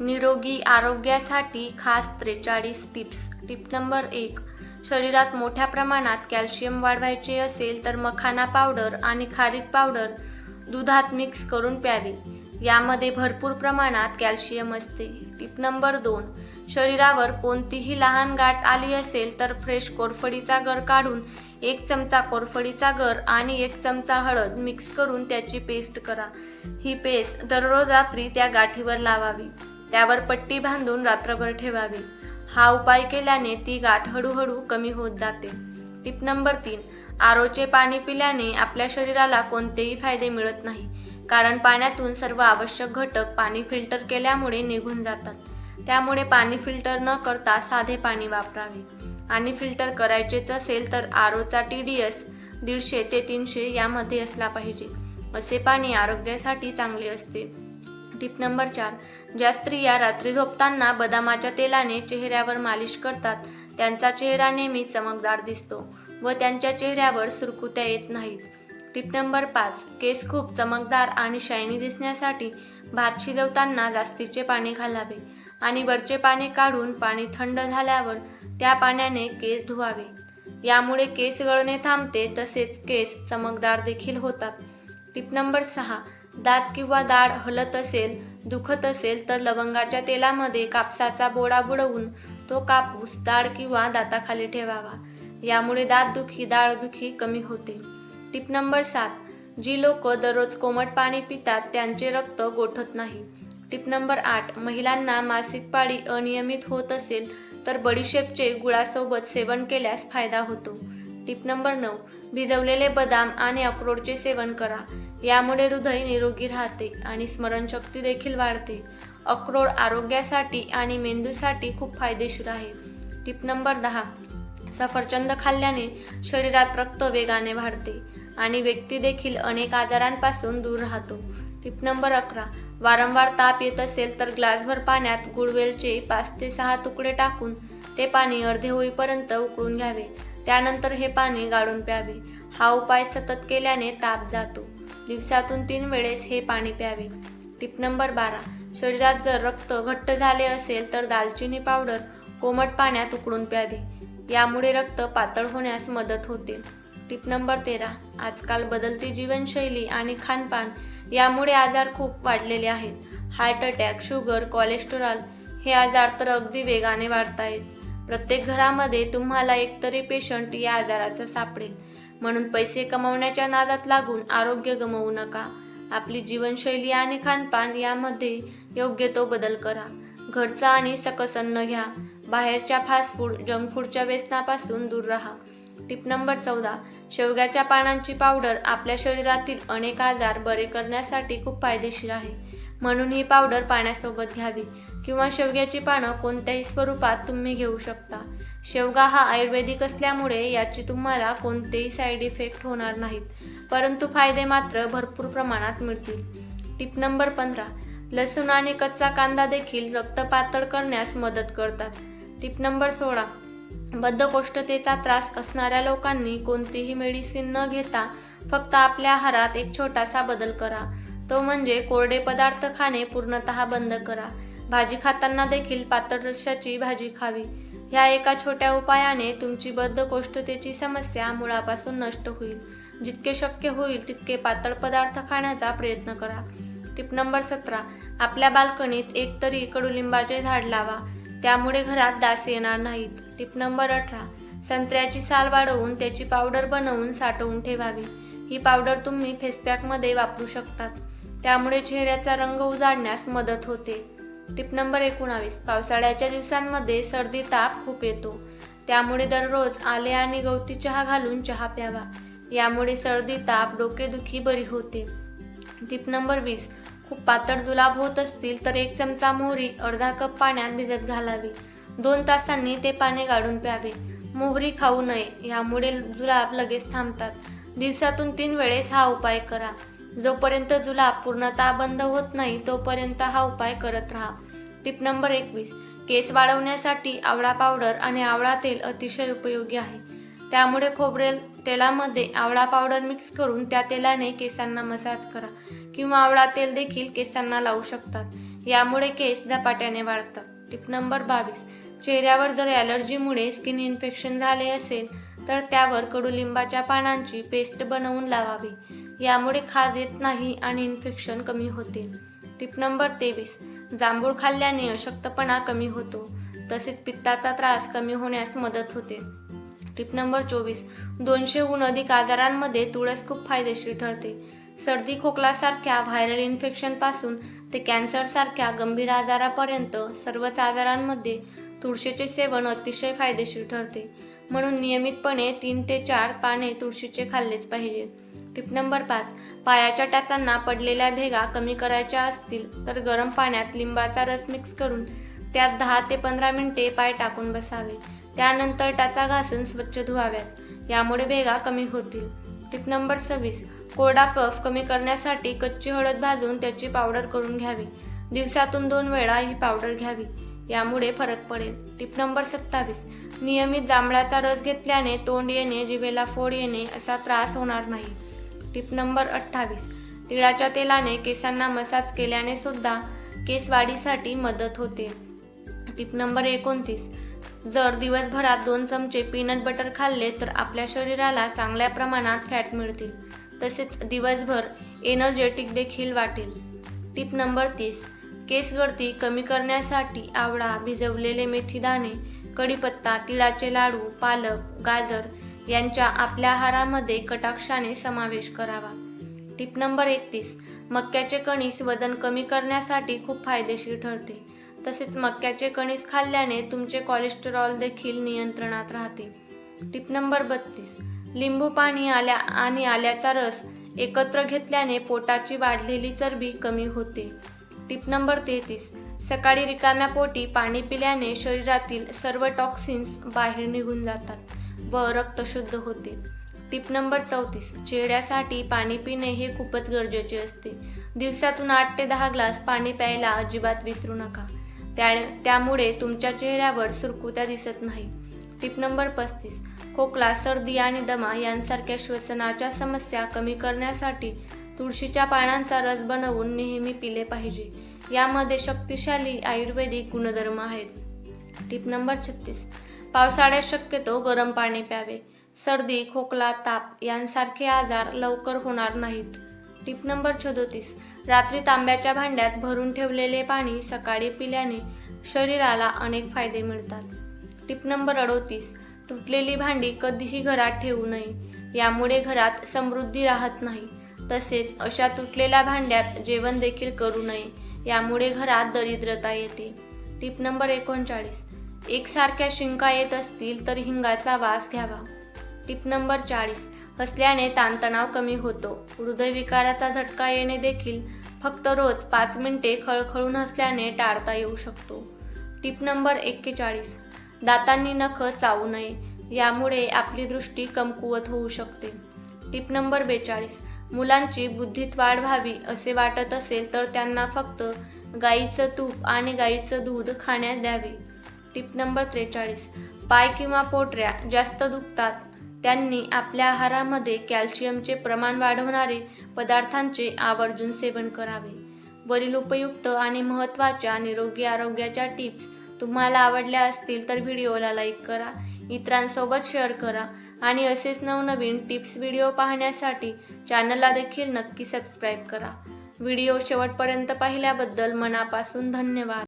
निरोगी आरोग्यासाठी खास त्रेचाळीस टिप्स. टिप नंबर एक शरीरात मोठ्या प्रमाणात कॅल्शियम वाढवायचे असेल तर मखाना पावडर आणि खारीक पावडर दुधात मिक्स करून प्यावी. यामध्ये भरपूर प्रमाणात कॅल्शियम असते. टिप नंबर दोन शरीरावर कोणतीही लहान गाठ आली असेल तर फ्रेश कोरफडीचा गर काढून एक चमचा कोरफडीचा गर आणि एक चमचा हळद मिक्स करून त्याची पेस्ट करा. ही पेस्ट दररोज रात्री त्या गाठीवर लावावी. त्यावर पट्टी बांधून रात्रभर ठेवावी. हा उपाय केल्याने ती गाठ हळूहळू कमी होत जाते. टिप नंबर तीन आरोचे पाणी पिल्याने आपल्या शरीराला कोणतेही फायदे मिळत नाही कारण पाण्यातून सर्व आवश्यक घटक पाणी फिल्टर केल्यामुळे निघून जातात. त्यामुळे पाणी फिल्टर न करता साधे पाणी वापरावे. आणि फिल्टर करायचेच असेल तर आरोचा टी डी एस दीडशे ते तीनशे यामध्ये असला पाहिजे. असे पाणी आरोग्यासाठी चांगले असते. टिप नंबर चार. ज्या स्त्रिया रात्री झोपताना बदामाच्या तेलाने चेहऱ्यावर मालिश करतात त्यांचा चेहरा नेहमी चमकदार दिसतो व त्यांच्या चेहऱ्यावर सुरकुत्या येत नाहीत. टिप नंबर पाच. केस खूप चमकदार आणि शायनी दिसण्यासाठी भात शिजवताना जास्तीचे पाणी घालावे आणि वरचे पाणी काढून पाणी थंड झाल्यावर त्या पाण्याने केस धुवावे. यामुळे केस गळणे थांबते तसेच केस चमकदार देखील होतात. टिप नंबर सहा. दात किंवा दाढ हलत असेल दुखत असेल तर लवंगाच्या तेलामध्ये कापसाचा बोडा बुडवून तो कापूस दाढ किंवा दाताखाली ठेवावा. यामुळे दातदुखी दाढदुखी कमी होते. टिप नंबर सात. जी लोक दररोज कोमट पाणी पितात त्यांचे रक्त गोठत नाही. टिप नंबर आठ. महिलांना मासिक पाळी अनियमित होत असेल तर बडीशेपचे गुळासोबत सेवन केल्यास फायदा होतो. टिप नंबर नऊ. भिजवलेले बदाम आणि अक्रोडचे सेवन करा. यामुळे हृदय निरोगी राहते आणि स्मरणशक्ती देखील वाढते. अक्रोड आरोग्यासाठी आणि मेंदूसाठी खूप फायदेशीर आहे. टिप नंबर दहा. सफरचंद खाल्ल्याने शरीरात रक्त वेगाने वाढते आणि व्यक्ती देखील अनेक आजारांपासून दूर राहतो. टिप नंबर अकरा. वारंवार ताप येत असेल तर ग्लासभर पाण्यात गुळवेलचे पाच ते सहा तुकडे टाकून ते पाणी अर्धे होईपर्यंत उकळून घ्यावे. त्यानंतर हे पाणी गाळून प्यावे. हा उपाय सतत केल्याने ताप जातो. दिवसातून तीन वेळेस हे पाणी प्यावे. टिप नंबर बारा. शरीरात जर रक्त घट्ट झाले असेल तर दालचिनी पावडर कोमट पाण्यात उकळून प्यावी. यामुळे रक्त पातळ होण्यास मदत होते. टिप नंबर तेरा. आजकाल बदलती जीवनशैली आणि खानपान यामुळे आजार खूप वाढलेले आहेत. हार्ट अटॅक शुगर कोलेस्टेरॉल हे आजार तर अगदी वेगाने वाढत आहेत प्रत्येक घरामध्ये तुम्हाला एकतरी पेशंट या आजाराचा सापडेल. म्हणून पैसे कमवण्याच्या नादात लागून आरोग्य गमवू नका. आपली जीवनशैली आणि खानपान यामध्ये योग्य तो बदल करा. घरचा आणि सकस अन्न घ्या. बाहेरच्या फास्ट फूड जंक फूडच्या व्यसनापासून दूर राहा. टिप नंबर चौदा. शेवग्याच्या पानांची पावडर आपल्या शरीरातील अनेक आजार बरे करण्यासाठी खूप फायदेशीर आहे. म्हणून ही पावडर पाण्यासोबत घ्यावी. किंवा शेवग्याची पानं कोणत्याही स्वरूपात तुम्ही घेऊ शकता. शेवगा हा आयुर्वेदिक असल्यामुळे याची तुम्हाला कोणतेही साईड इफेक्ट होणार नाहीत. परंतु फायदे मात्र भरपूर प्रमाणात मिळतील. टिप नंबर पंधरा. लसूण आणि कच्चा कांदा देखील रक्त पातळ करण्यास मदत करतात. टिप नंबर सोळा. बद्धकोष्ठतेचा त्रास असणाऱ्या लोकांनी कोणतीही मेडिसिन न घेता फक्त आपल्या आहारात एक छोटासा बदल करा. तो म्हणजे कोरडे पदार्थ खाणे पूर्णतः बंद करा. भाजी खाताना देखील पातळ रश्याची भाजी खावी. ह्या एका छोट्या उपायाने तुमची बद्धकोष्ठतेची समस्या मुळापासून नष्ट होईल. जितके शक्य होईल तितके पातळ पदार्थ खाण्याचा प्रयत्न करा. टिप नंबर सतरा. आपल्या बाल्कनीत एक तरी कडुलिंबाचे झाड लावा. त्यामुळे घरात डास येणार नाहीत. टिप नंबर अठरा. संत्र्याची साल वाढवून त्याची पावडर बनवून साठवून ठेवावी. ही पावडर तुम्ही फेसपॅकमध्ये वापरू शकतात. त्यामुळे चेहऱ्याचा रंग उजाडण्यास मदत होते. टिप नंबर एकोणावीस. पावसाळ्याच्या दिवसांमध्ये सर्दी ताप खूप येतो. त्यामुळे दररोज आले आणि गवती चहा घालून चहा प्यावा. यामुळे सर्दी ताप डोकेदुखी बरी होते. टिप नंबर वीस. खूप पातळ जुलाब होत असतील तर एक चमचा मोहरी अर्धा कप पाण्यात भिजत घालावी. दोन तासांनी ते पाणी गाळून प्यावे. मोहरी खाऊ नये यामुळे जुलाब लगेच थांबतात. दिवसातून तीन वेळेस हा उपाय करा. जोपर्यंत जुलाब पूर्णतः बंद होत नाही तोपर्यंत हा उपाय करत राहा. टिप नंबर एकवीस. केस वाढवण्यासाठी आवळा पावडर आणि आवळा तेल अतिशय उपयोगी आहे. त्यामुळे खोबरेल तेलामध्ये आवळा पावडर मिक्स करून त्या तेलाने केसांना मसाज करा किंवा आवळा तेल देखील केसांना लावू शकतात. यामुळे केस झपाट्याने वाढतात. टिप नंबर बावीस. चेहऱ्यावर जर ॲलर्जीमुळे स्किन इन्फेक्शन झाले असेल तर त्यावर कडुलिंबाच्या पानांची पेस्ट बनवून लावावी. यामुळे खाज येत नाही आणि इन्फेक्शन कमी होते. टिप नंबर तेवीस. जांभूळ खाल्ल्याने अशक्तपणा कमी होतो. तसेच पित्ताचा त्रास कमी होण्यास मदत होते. टिप नंबर चोवीस. दोनशेहून अधिक आजारांमध्ये तुळस खूप फायदेशीर ठरते. सर्दी खोकलासारख्या व्हायरल इन्फेक्शनपासून ते कॅन्सरसारख्या गंभीर आजारापर्यंत सर्वच आजारांमध्ये तुळशीचे सेवन अतिशय फायदेशीर ठरते. म्हणून नियमितपणे तीन ते चार पाने तुळशीचे खाल्लेच पाहिजे. टिप नंबर पाच. पायाच्या टाचांना पडलेल्या भेगा कमी करायच्या असतील तर गरम पाण्यात लिंबाचा रस मिक्स करून त्यात दहा ते पंधरा मिनिटे पाय टाकून बसावे. त्यानंतर टाचा घासून स्वच्छ धुवाव्यात. यामुळे भेगा कमी होतील. टिप नंबर सव्वीस. कोरडा कफ कमी करण्यासाठी कच्ची हळद भाजून त्याची पावडर करून घ्यावी. दिवसातून दोन वेळा ही पावडर घ्यावी. यामुळे फरक पडेल. टिप नंबर सत्तावीस. नियमित जांभळाचा रस घेतल्याने तोंड येणे जिभेला फोड येणे असा त्रास होणार नाही. टिप नंबर अठ्ठावीस. तिळाच्या तेलाने केसांना मसाज केल्याने सुद्धा केस वाढीसाठी मदत होते. टिप नंबर एकोणतीस. जर दिवसभरात दोन चमचे पीनट बटर खाल्ले तर आपल्या शरीराला चांगल्या प्रमाणात फॅट मिळतील. तसेच दिवसभर एनर्जेटिक देखील वाटेल. टिप नंबर तीस. केस गळती कमी करण्यासाठी आवळा भिजवलेले मेथीदाणे कढीपत्ता तिळाचे लाडू पालक गाजर यांच्या आपल्या आहारामध्ये कटाक्षाने समावेश करावा. टिप नंबर एकतीस मक्याचे कणीस वजन कमी करण्यासाठी खूप फायदेशीर ठरते. तसेच मक्याचे कणीस खाल्ल्याने तुमचे कोलेस्टेरॉल देखील नियंत्रणात राहते. टिप नंबर बत्तीस लिंबू पाणी आल्या आणि आल्याचा रस एकत्र घेतल्याने पोटाची वाढलेली चरबी कमी होते. टिप नंबर तेहतीस सकाळी रिकाम्या पोटी पाणी पिल्याने शरीरातील सर्व टॉक्सिन्स बाहेर निघून जातात व रक्त शुद्ध होते. टिप नंबर चौतीस. चेहऱ्यासाठी पाणी पिणे हे खूपच गरजेचे असते. दिवसातून आठ ते दहा ग्लास पाणी प्यायला अजिबात विसरू नका. त्या त्यामुळे तुमच्या चेहऱ्यावर सुरकुत्या दिसत नाही. टिप नंबर पस्तीस. खोकला सर्दी आणि दमा यांसारख्या श्वसनाच्या समस्या कमी करण्यासाठी तुळशीच्या पानांचा रस बनवून नेहमी पिले पाहिजे. यामध्ये शक्तिशाली आयुर्वेदिक गुणधर्म आहेत. टिप नंबर छत्तीस. पावसाळ्यात शक्यतो गरम पाणी प्यावे. सर्दी खोकला ताप यांसारखे आजार लवकर होणार नाहीत. टिप नंबर छदोतीस रात्री तांब्याच्या भांड्यात भरून ठेवलेले पाणी सकाळी पिल्याने शरीराला अनेक फायदे मिळतात. टिप नंबर अडोतीस. तुटलेली भांडी कधीही घरात ठेवू नये. यामुळे घरात समृद्धी राहत नाही. तसेच अशा तुटलेल्या भांड्यात जेवण देखील करू नये. यामुळे घरात दरिद्रता येते. टिप नंबर एकोणचाळीस. एकसारख्या शिंका येत असतील तर हिंगाचा वास घ्यावा. टिप नंबर चाळीस. हसल्याने ताणतणाव कमी होतो. हृदयविकाराचा झटका येणे देखील फक्त रोज पाच मिनिटे खळखळून हसल्याने टाळता येऊ शकतो. टिप नंबर एक्केचाळीस. दातांनी नख चावू नये. यामुळे आपली दृष्टी कमकुवत होऊ शकते. टिप नंबर बेचाळीस. मुलांची बुद्धीत वाढ व्हावी असे वाटत असेल तर त्यांना फक्त गाईचं तूप आणि गाईचं दूध खाण्यास द्यावे. टिप नंबर त्रेचाळीस. पाय किंवा पोटऱ्या जास्त दुखतात. त्यांनी आपल्या आहारामध्ये कॅल्शियमचे प्रमाण वाढवणारे पदार्थांचे आवर्जून सेवन करावे. वरील उपयुक्त आणि महत्त्वाच्या निरोगी आरोग्याच्या टिप्स तुम्हाला आवडल्या असतील तर व्हिडिओला लाईक करा. इतरांसोबत शेअर करा. आणि असेच नवनवीन टिप्स व्हिडिओ पाहण्यासाठी चॅनलला देखील नक्की सबस्क्राईब करा. व्हिडिओ शेवटपर्यंत पाहिल्याबद्दल मनापासून धन्यवाद.